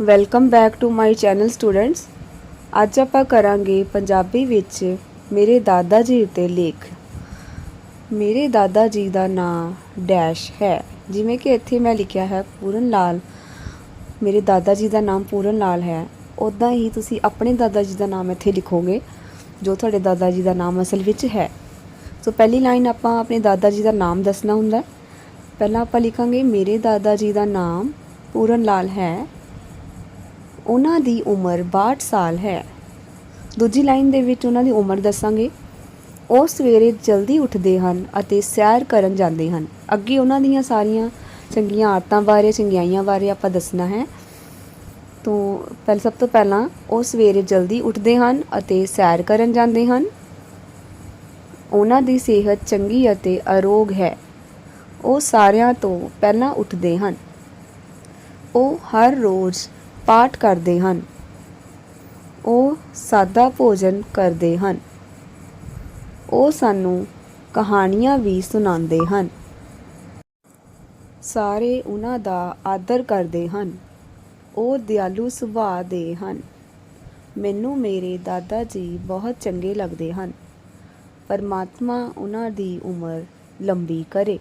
Welcome back to my channel students ਅੱਜ ਆਪਾਂ ਕਰਾਂਗੇ ਪੰਜਾਬੀ ਵਿੱਚ ਮੇਰੇ ਦਾਦਾ ਜੀ ਉੱਤੇ ਲੇਖ। ਮੇਰੇ ਦਾਦਾ ਜੀ ਦਾ ਨਾਮ ਡੈਸ਼ ਹੈ। ਜਿਵੇਂ ਕਿ ਇੱਥੇ ਮੈਂ ਲਿਖਿਆ ਹੈ, ਪੂਰਨ ਲਾਲ। ਮੇਰੇ ਦਾਦਾ ਜੀ ਦਾ ਨਾਮ ਪੂਰਨ ਲਾਲ ਹੈ। ਉਦਾਂ ਹੀ ਤੁਸੀਂ ਆਪਣੇ ਦਾਦਾ ਜੀ ਦਾ ਨਾਮ ਇੱਥੇ ਲਿਖੋਗੇ, ਜੋ ਤੁਹਾਡੇ ਦਾਦਾ ਜੀ ਦਾ ਨਾਮ ਅਸਲ ਵਿੱਚ ਹੈ। ਸੋ ਪਹਿਲੀ ਲਾਈਨ ਆਪਾਂ ਆਪਣੇ ਦਾਦਾ ਜੀ ਦਾ ਨਾਮ ਦੱਸਣਾ ਹੁੰਦਾ। ਪਹਿਲਾਂ ਆਪਾਂ ਲਿਖਾਂਗੇ, ਮੇਰੇ ਦਾਦਾ ਜੀ ਦਾ ਨਾਮ ਪੂਰਨ ਲਾਲ ਹੈ। ਉਹਨਾਂ ਦੀ ਉਮਰ 62 ਸਾਲ ਹੈ। ਦੂਜੀ ਲਾਈਨ ਦੇ ਵਿੱਚ ਉਹਨਾਂ ਦੀ ਉਮਰ ਦੱਸਾਂਗੇ। ਉਹ ਸਵੇਰੇ ਜਲਦੀ ਉੱਠਦੇ ਹਨ ਅਤੇ ਸੈਰ ਕਰਨ ਜਾਂਦੇ ਹਨ। ਅੱਗੇ ਉਹਨਾਂ ਦੀਆਂ ਸਾਰੀਆਂ ਚੰਗੀਆਂ ਆਦਤਾਂ ਬਾਰੇ, ਚੰਗਿਆਈਆਂ ਬਾਰੇ ਆਪਾਂ ਦੱਸਣਾ ਹੈ। ਤੋਂ ਪਹਿਲ, ਸਭ ਤੋਂ ਪਹਿਲਾਂ ਉਹ ਸਵੇਰੇ ਜਲਦੀ ਉੱਠਦੇ ਹਨ ਅਤੇ ਸੈਰ ਕਰਨ ਜਾਂਦੇ ਹਨ। ਉਹਨਾਂ ਦੀ ਸਿਹਤ ਚੰਗੀ ਅਤੇ ਅਰੋਗ ਹੈ। ਉਹ ਸਾਰਿਆਂ ਤੋਂ ਪਹਿਲਾਂ ਉੱਠਦੇ ਹਨ। ਉਹ ਹਰ ਰੋਜ਼ ਪਾਠ ਕਰਦੇ ਹਨ। ਉਹ ਸਾਦਾ ਭੋਜਨ ਕਰਦੇ ਹਨ। ਉਹ ਸਾਨੂੰ ਕਹਾਣੀਆਂ ਵੀ ਸੁਣਾਉਂਦੇ ਹਨ। ਸਾਰੇ ਉਹਨਾਂ ਦਾ ਆਦਰ ਕਰਦੇ ਹਨ। ਉਹ ਦਿਆਲੂ ਸੁਭਾਅ ਦੇ ਹਨ। ਮੈਨੂੰ ਮੇਰੇ ਦਾਦਾ ਜੀ ਬਹੁਤ ਚੰਗੇ ਲੱਗਦੇ ਹਨ। ਪਰਮਾਤਮਾ ਉਹਨਾਂ ਦੀ ਉਮਰ ਲੰਬੀ ਕਰੇ।